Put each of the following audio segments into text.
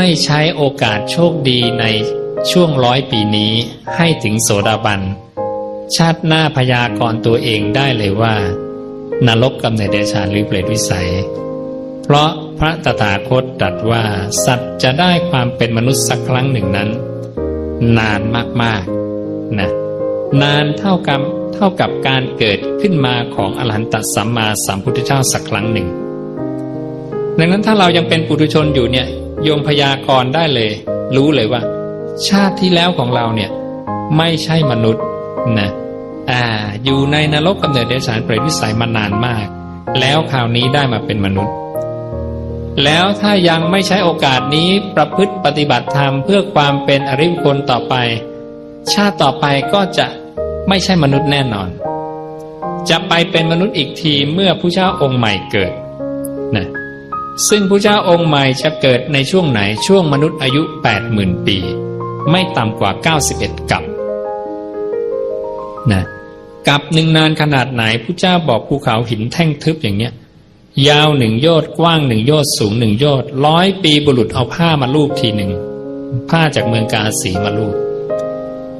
ไม่ใช้โอกาสโชคดีในช่วงร้อยปีนี้ให้ถึงโสดาบัน ชาติหน้าพยากรตัวเองได้เลยว่า นรกกำเนิดเดชานหรือเปรตวิสัย เพราะพระตถาคตตรัสว่า สัตว์จะได้ความเป็นมนุษย์สักครั้งหนึ่งนั้น นานมากๆนะนานเท่ากับเท่ากับการเกิดขึ้นมาของอรหันตสัมมาสัมพุทธเจ้าสักครั้งหนึ่ง ดังนั้นถ้าเรายังเป็นปุถุชนอยู่เนี่ย โยมพยากรณ์ได้เลย รู้เลยว่า ชาติที่แล้วของเราเนี่ย ไม่ใช่มนุษย์นะอ่า อยู่ในนรกกำเนิดเดรัจฉานเปรตวิสัยมานานมาก แล้วคราวนี้ได้มาเป็นมนุษย์ แล้วถ้ายังไม่ใช้โอกาสนี้ประพฤติปฏิบัติธรรมเพื่อความเป็นอริยคคลต่อไป ชาติต่อไปก็จะไม่ใช่มนุษย์แน่นอน จะไปเป็นมนุษย์อีกทีเมื่อผู้เจ้าองค์ใหม่เกิด ซึ่งผู้เจ้าองค์ใหม่จะเกิดในช่วงไหนช่วงมนุษย์อายุ 80,000 ปี ไม่ต่ำกว่า 91 กับนะกับหนึ่งนานขนาดไหนผู้เจ้าบอกภูเขาหินแท่งทึบอย่างเนี้ยยาวหนึ่งโยชน์กว้างหนึ่งโยชน์สูงหนึ่งโยชน์ร้อยปีบุรุษเอาผ้ามาลูบทีหนึ่งผ้าจากเมืองกาสีมาลูบ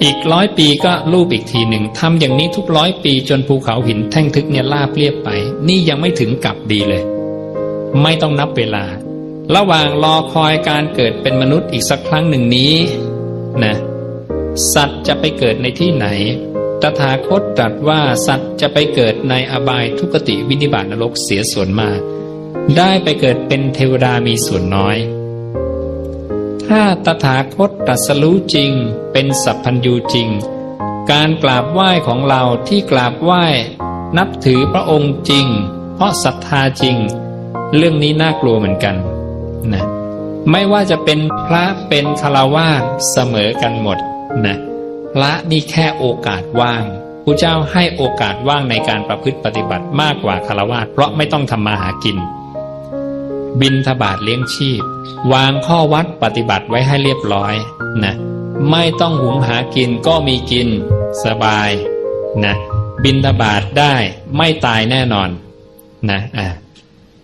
อีกร้อยปีก็ลูบอีกทีหนึ่งทำอย่างนี้ทุกร้อยปีจนภูเขาหินแท่งทึกเนี่ยลาบเรียบไป นี่ยังไม่ถึงกับดีเลย ไม่ต้องนับเวลา ระหว่างรอคอยการเกิดเป็นมนุษย์อีกสักครั้งหนึ่งนี้นะสัตว์จะไปเกิดในที่ไหน ตถาคตตรัสว่าสัตว์จะไปเกิดในอบายทุกติวินิบาตนรกเสียส่วนมาก ได้ไปเกิดเป็นเทวดามีส่วนน้อย ถ้าตถาคตตรัสรู้จริง เป็นสัพพัญญูจริง การกราบไหว้ของเราที่กราบไหว้ นับถือพระองค์จริง เพราะศรัทธาจริง เรื่องนี้น่ากลัวเหมือนกันนะไม่ว่าจะเป็นพระเป็นคารวาสเสมอกันหมดนะพระนี่แค่โอกาสว่างพระเจ้าให้โอกาสว่างในการประพฤติปฏิบัติมากกว่าคารวาสเพราะไม่ต้องทำมาหากิน บินทบาทเลี้ยงชีพ วางข้อวัดปฏิบัติไว้ให้เรียบร้อยนะไม่ต้องหุงหากินก็มีกิน สบายนะบินทบาทได้ไม่ตายแน่นอนนะอ่า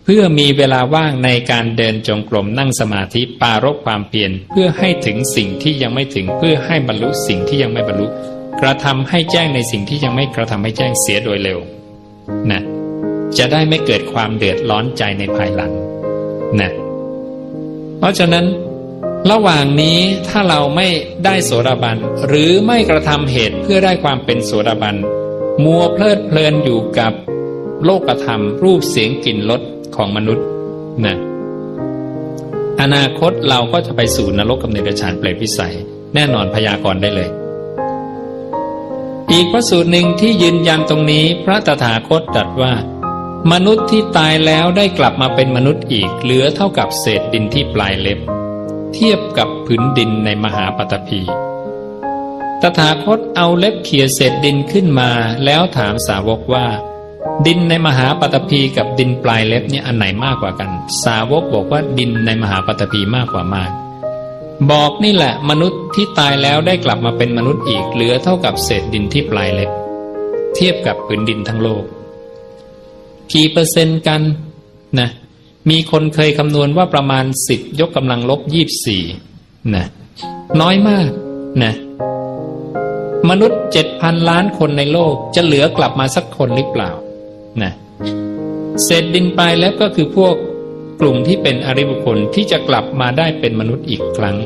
เพื่อมีเวลาว่างในการเดินจงกรมนั่งสมาธิปารบความเพียรเพื่อให้ถึงสิ่งที่ยังไม่ถึงเพื่อให้บรรลุสิ่งที่ยังไม่บรรลุ กระทำให้แจ้งในสิ่งที่ยังไม่กระทำให้แจ้งเสียโดยเร็วนะจะได้ไม่เกิดความเดือดร้อนใจในภายหลังนะเพราะฉะนั้นระหว่างนี้ถ้าเราไม่ได้โสดาบัน หรือไม่กระทำเหตุเพื่อได้ความเป็นโสดาบัน มัวเพลิดเพลินอยู่กับโลกธรรม รูปเสียงกลิ่นรส ของมนุษย์นะอนาคตเราก็จะไปสู่นรกกำเนิดฌานเปรตวิสัย แน่นอนพยากรณ์ได้เลย อีกพระสูตรหนึ่งที่ยืนยันตรงนี้พระตถาคตตรัสว่า มนุษย์ที่ตายแล้วได้กลับมาเป็นมนุษย์อีกเหลือเท่ากับเศษดินที่ปลายเล็บ เทียบกับผืนดินในมหาปฐพีตถาคตเอาเล็บเขี่ยเศษดินขึ้นมาแล้วถามสาวกว่า ดินในมหาปฐพีกับดินปลายเล็บเนี่ยอันไหนมากกว่ากัน สาวกบอกว่าดินในมหาปฐพีมากกว่ามาก บอกนี่แหละมนุษย์ที่ตายแล้วได้กลับมาเป็นมนุษย์อีกเหลือเท่ากับเศษดินที่ปลายเล็บ เทียบกับผืนดินทั้งโลก กี่เปอร์เซ็นต์กันนะมีคนเคยคำนวณว่าประมาณสิบยกกำลังลบยี่สี่นะน้อยมากนะมนุษย์เจ็ดพันล้านคนในโลกจะเหลือกลับมาสักคนหรือเปล่า นะเศษดินไปแล้วก็คือพวกกลุ่มที่เป็นอริบุคคลที่จะกลับมาได้เป็นมนุษย์อีกครั้ง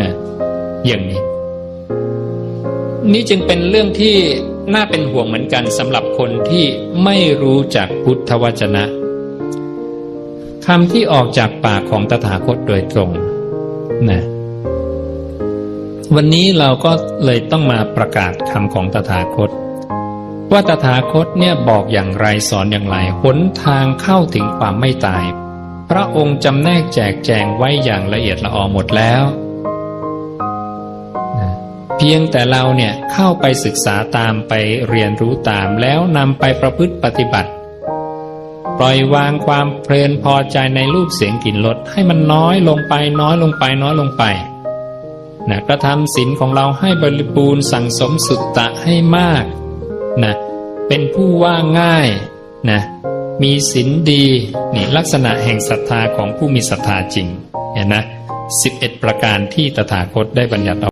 นะอย่างนี้ นี่จึงเป็นเรื่องที่น่าเป็นห่วงเหมือนกันสำหรับคนที่ไม่รู้จักพุทธวจนะคำที่ออกจากปากของตถาคตโดยตรงนะวันนี้เราก็เลยต้องมาประกาศคำของตถาคต ว่าตถาคตเนี่ยบอกอย่างไรสอนอย่างไรหนทางเข้าถึงความไม่ตาย พระองค์จำแนกแจกแจงไว้อย่างละเอียดละออหมดแล้ว เพียงแต่เราเนี่ยเข้าไปศึกษาตามไปเรียนรู้ตามแล้วนำไปประพฤติปฏิบัติ ปล่อยวางความเพลินพอใจในรูปเสียงกลิ่นรสให้มันน้อยลงไปน้อยลงไปน้อยลงไปนะกระทำศีลของเราให้บริบูรณ์สั่งสมสุตตะให้มากนะ เป็นผู้ว่าง่ายนะมีศีลดีนี่ลักษณะแห่งศรัทธาของผู้มีศรัทธาจริงเห็นนะ11 ประการที่ตถาคตได้บัญญัติเอา